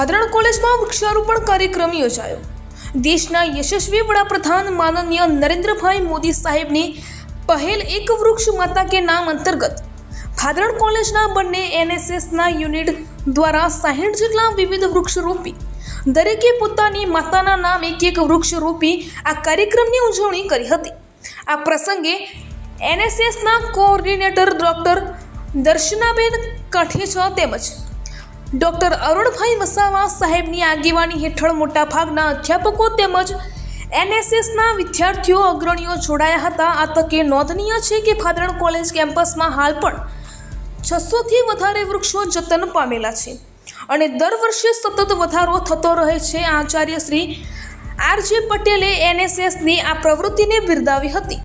ભાદરણ કોલેજમાં વૃક્ષારોપણ કાર્યક્રમ યોજાયો. દેશના યશસ્વી વડાપ્રધાન માનનીય નરેન્દ્રભાઈ મોદી સાહેબની પહેલ એક વૃક્ષ માતા કે નામ અંતર્ગત. ભાદરણ કોલેજના બંને એનએસએસના યુનિટ દ્વારા સાહીઠ જેટલા વિવિધ વૃક્ષ રોપી, દરેકે પોતાની માતાના નામ એક એક વૃક્ષ રોપી આ કાર્યક્રમની ઉજવણી કરી હતી. આ પ્રસંગે એનએસએસના કોઓર્ડિનેટર ડૉક્ટર દર્શનાબેન કાઠેચા તેમજ ડૉક્ટર અરુણભાઈ વસાવા સાહેબની આગેવાની હેઠળ મોટાભાગના અધ્યાપકો તેમજ એનએસએસના વિદ્યાર્થીઓ અગ્રણીઓ જોડાયા હતા. આ તકે નોંધનીય છે કે ફાદરણ કોલેજ કેમ્પસમાં હાલ પણ છસોથી વધારે વૃક્ષો જતન પામેલા છે અને દર વર્ષે સતત વધારો થતો રહે છે. આચાર્ય શ્રી આર જે પટેલે એનએસએસની આ પ્રવૃત્તિને બિરદાવી હતી.